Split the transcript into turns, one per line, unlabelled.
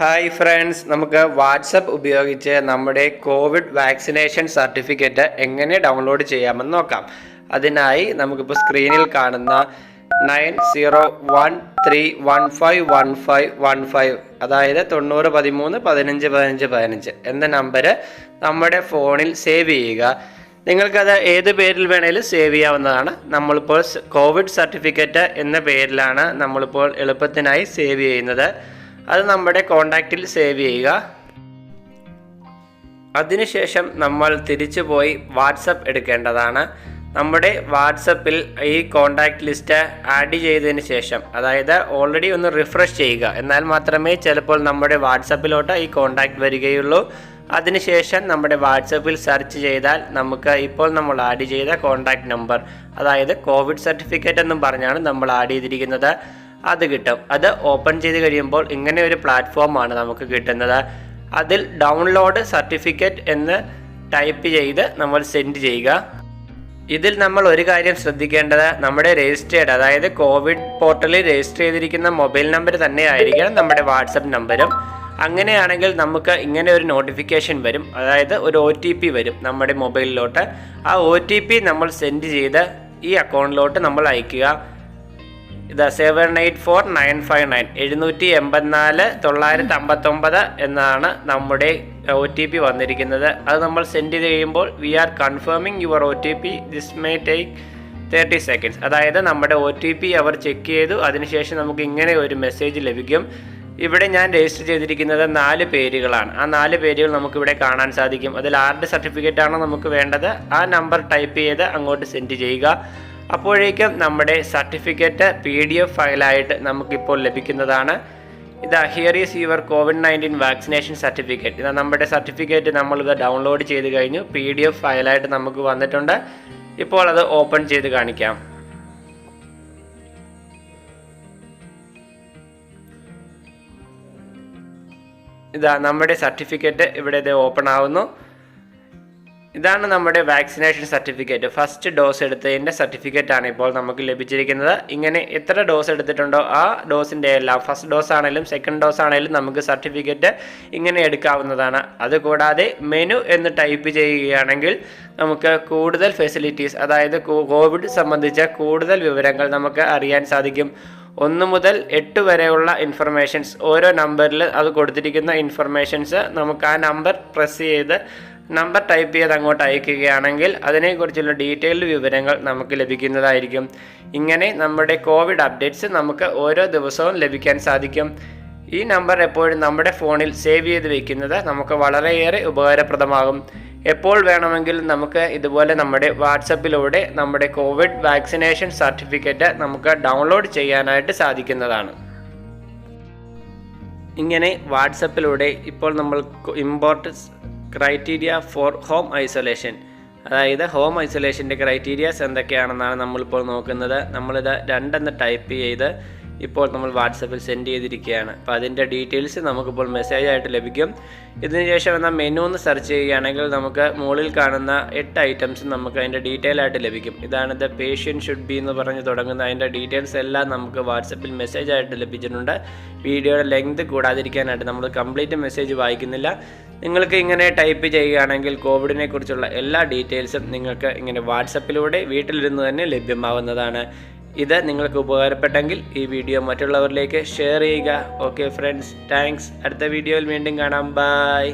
Hi friends നമുക്ക് WhatsApp ഉപയോഗിച്ച് നമ്മുടെ കോവിഡ് വാക്സിനേഷൻ സർട്ടിഫിക്കറ്റ് എങ്ങനെ ഡൗൺലോഡ് ചെയ്യാമെന്ന് നോക്കാം. അതിനായി നമുക്കിപ്പോൾ സ്ക്രീനിൽ കാണുന്ന nine zero one three one five one five one five അതായത് തൊണ്ണൂറ് പതിമൂന്ന് പതിനഞ്ച് പതിനഞ്ച് പതിനഞ്ച് എന്ന നമ്പർ നമ്മുടെ ഫോണിൽ സേവ് ചെയ്യുക. നിങ്ങൾക്കത് ഏത് പേരിൽ വേണേലും സേവ് ചെയ്യാവുന്നതാണ്. നമ്മളിപ്പോൾ കോവിഡ് സർട്ടിഫിക്കറ്റ് എന്ന പേരിലാണ് നമ്മളിപ്പോൾ എളുപ്പത്തിനായി സേവ് ചെയ്യുന്നത്. അത് നമ്മുടെ കോണ്ടാക്റ്റിൽ സേവ് ചെയ്യുക. അതിനുശേഷം നമ്മൾ തിരിച്ചു പോയി വാട്സപ്പ് എടുക്കേണ്ടതാണ്. നമ്മുടെ വാട്സപ്പിൽ ഈ കോണ്ടാക്ട് ലിസ്റ്റ് ആഡ് ചെയ്തതിന് ശേഷം അതായത് ഓൾറെഡി ഒന്ന് റിഫ്രഷ് ചെയ്യുക. എന്നാൽ മാത്രമേ ചിലപ്പോൾ നമ്മുടെ വാട്സപ്പിലോട്ട് ഈ കോണ്ടാക്ട് വരികയുള്ളൂ. അതിനുശേഷം നമ്മുടെ വാട്സപ്പിൽ സെർച്ച് ചെയ്താൽ നമുക്ക് ഇപ്പോൾ നമ്മൾ ആഡ് ചെയ്ത കോണ്ടാക്ട് നമ്പർ അതായത് കോവിഡ് സർട്ടിഫിക്കറ്റ് എന്നും പറഞ്ഞാണ് നമ്മൾ ആഡ് ചെയ്തിരിക്കുന്നത്. അത് കിട്ടും. അത് ഓപ്പൺ ചെയ്ത് കഴിയുമ്പോൾ ഇങ്ങനെ ഒരു പ്ലാറ്റ്ഫോമാണ് നമുക്ക് കിട്ടുന്നത്. അതിൽ ഡൗൺലോഡ് സർട്ടിഫിക്കറ്റ് എന്ന് ടൈപ്പ് ചെയ്ത് നമ്മൾ സെൻഡ് ചെയ്യുക. ഇതിൽ നമ്മൾ ഒരു കാര്യം ശ്രദ്ധിക്കേണ്ടത് നമ്മുടെ രജിസ്റ്റേർഡ് അതായത് കോവിഡ് പോർട്ടലിൽ രജിസ്റ്റർ ചെയ്തിരിക്കുന്ന മൊബൈൽ നമ്പർ തന്നെ ആയിരിക്കണം നമ്മുടെ വാട്സപ്പ് നമ്പരും അങ്ങനെയാണെങ്കിൽ നമുക്ക് ഇങ്ങനെ ഒരു നോട്ടിഫിക്കേഷൻ വരും. അതായത് ഒരു ഒ ടി പി വരും നമ്മുടെ മൊബൈലിലോട്ട് ആ ഒ ടി പി നമ്മൾ സെൻഡ് ചെയ്ത് ഈ അക്കൗണ്ടിലോട്ട് നമ്മൾ അയക്കുക. Seven eight four nine five nine എഴുന്നൂറ്റി എൺപത്തിനാല് തൊള്ളായിരത്തി അമ്പത്തൊമ്പത് എന്നാണ് നമ്മുടെ ഒ ടി പി വന്നിരിക്കുന്നത്. അത് നമ്മൾ സെൻഡ് ചെയ്ത് കഴിയുമ്പോൾ we are confirming your O T P this may take thirty seconds അതായത് നമ്മുടെ ഒ ടി പി അവർ ചെക്ക് ചെയ്തു. അതിനുശേഷം നമുക്ക് ഇങ്ങനെ ഒരു മെസ്സേജ് ലഭിക്കും. ഇവിടെ ഞാൻ രജിസ്റ്റർ ചെയ്തിരിക്കുന്നത് നാല് പേരുകളാണ്. ആ നാല് പേരുകൾ നമുക്കിവിടെ കാണാൻ സാധിക്കും. അതിൽ ആരുടെ സർട്ടിഫിക്കറ്റ് ആണോ നമുക്ക് വേണ്ടത്? ആ നമ്പർ ടൈപ്പ് ചെയ്ത് അങ്ങോട്ട് സെൻഡ് ചെയ്യുക. അപ്പോഴേക്കും നമ്മുടെ സർട്ടിഫിക്കറ്റ് പി ഡി എഫ് ഫയലായിട്ട് നമുക്കിപ്പോൾ ലഭിക്കുന്നതാണ്. ഇതാ here is your Covid nineteen vaccination certificate ഇതാ നമ്മുടെ സർട്ടിഫിക്കറ്റ് നമ്മളിത് ഡൗൺലോഡ് ചെയ്ത് കഴിഞ്ഞു. പി ഡി എഫ് ഫയലായിട്ട് നമുക്ക് വന്നിട്ടുണ്ട്. ഇപ്പോൾ അത് ഓപ്പൺ ചെയ്ത് കാണിക്കാം. ഇതാ നമ്മുടെ സർട്ടിഫിക്കറ്റ് ഇവിടെ ഇത് ഓപ്പൺ ആവുന്നു. ഇതാണ് നമ്മുടെ വാക്സിനേഷൻ സർട്ടിഫിക്കറ്റ്. ഫസ്റ്റ് ഡോസ് എടുത്തതിന്റെ സർട്ടിഫിക്കറ്റ് ആണ് ഇപ്പോൾ നമുക്ക് ലഭിച്ചിരിക്കുന്നത്. ഇങ്ങനെ എത്ര ഡോസ് എടുത്തിട്ടുണ്ടോ ആ ഡോസിന്റെ എല്ലാം ഫസ്റ്റ് ഡോസ് ആണെങ്കിലും സെക്കൻഡ് ഡോസ് ആണെങ്കിലും നമുക്ക് സർട്ടിഫിക്കറ്റ് ഇങ്ങനെ എടുക്കാവുന്നതാണ്. അതുകൂടാതെ മെനു എന്ന് ടൈപ്പ് ചെയ്യുകയാണെങ്കിൽ നമുക്ക് കൂടുതൽ ഫെസിലിറ്റീസ് അതായത് കോവിഡ് സംബന്ധിച്ച കൂടുതൽ വിവരങ്ങൾ നമുക്ക് അറിയാൻ സാധിക്കും. ഒന്ന് മുതൽ എട്ട് വരെയുള്ള ഇൻഫർമേഷൻസ് ഓരോ നമ്പറിൽ അത് കൊടുത്തിരിക്കുന്ന ഇൻഫർമേഷൻസ് നമുക്ക് ആ നമ്പർ പ്രസ് ചെയ്ത് നമ്പർ ടൈപ്പ് ചെയ്ത് അങ്ങോട്ട് അയക്കുകയാണെങ്കിൽ അതിനെക്കുറിച്ചുള്ള ഡീറ്റെയിൽഡ് വിവരങ്ങൾ നമുക്ക് ലഭിക്കുന്നതായിരിക്കും. ഇങ്ങനെ നമ്മുടെ കോവിഡ് അപ്ഡേറ്റ്സ് നമുക്ക് ഓരോ ദിവസവും ലഭിക്കാൻ സാധിക്കും. ഈ നമ്പർ എപ്പോഴും നമ്മുടെ ഫോണിൽ സേവ് ചെയ്ത് വെക്കുന്നത് നമുക്ക് വളരെയേറെ ഉപകാരപ്രദമാകും. എപ്പോൾ വേണമെങ്കിലും നമുക്ക് ഇതുപോലെ നമ്മുടെ വാട്സപ്പിലൂടെ നമ്മുടെ കോവിഡ് വാക്സിനേഷൻ സർട്ടിഫിക്കറ്റ് നമുക്ക് ഡൗൺലോഡ് ചെയ്യാനായിട്ട് സാധിക്കുന്നതാണ്. ഇങ്ങനെ വാട്സപ്പിലൂടെ ഇപ്പോൾ നമ്മൾ important criteria for home isolation അതായത് ഹോം ഐസൊലേഷന്റെ ക്രൈറ്റീരിയാസ് എന്തൊക്കെയാണെന്നാണ് നമ്മളിപ്പോൾ നോക്കുന്നത്. നമ്മളിത് രണ്ടെന്ന് ടൈപ്പ് ചെയ്ത് ഇപ്പോൾ നമ്മൾ വാട്സപ്പിൽ സെൻഡ് ചെയ്തിരിക്കുകയാണ്. അപ്പോൾ അതിന്റെ ഡീറ്റെയിൽസ് നമുക്കിപ്പോൾ മെസ്സേജ് ആയിട്ട് ലഭിക്കും ഇതിനുശേഷം എന്നാൽ മെനു ഒന്ന് സെർച്ച് ചെയ്യുകയാണെങ്കിൽ നമുക്ക് മുകളിൽ കാണുന്ന എട്ട് ഐറ്റംസ് നമുക്ക് അതിന്റെ ഡീറ്റെയിൽ ആയിട്ട് ലഭിക്കും. ഇതാണ് ദ പേഷ്യൻ ഷുഡ് ബി എന്ന് പറഞ്ഞ് തുടങ്ങുന്ന അതിന്റെ ഡീറ്റെയിൽസ് എല്ലാം നമുക്ക് വാട്സപ്പിൽ മെസ്സേജ് ആയിട്ട് ലഭിച്ചിട്ടുണ്ട്. വീഡിയോയുടെ ലെങ്ത് കൂടാതിരിക്കാനായിട്ട് നമ്മൾ കംപ്ലീറ്റ് മെസ്സേജ് വായിക്കുന്നില്ല. നിങ്ങൾക്ക് ഇങ്ങനെ ടൈപ്പ് ചെയ്യുകയാണെങ്കിൽ കോവിഡിനെ കുറിച്ചുള്ള എല്ലാ ഡീറ്റെയിൽസും നിങ്ങൾക്ക് ഇങ്ങനെ വാട്സപ്പിലൂടെ വീട്ടിലിരുന്ന് തന്നെ ലഭ്യമാവുന്നതാണ്. ഇത് നിങ്ങൾക്ക് ഉപകാരപ്പെട്ടെങ്കിൽ ഈ വീഡിയോ മറ്റുള്ളവരിലേക്ക് ഷെയർ ചെയ്യുക. ഓക്കെ ഫ്രണ്ട്സ് താങ്ക്സ് അടുത്ത വീഡിയോയിൽ വീണ്ടും കാണാം. ബൈ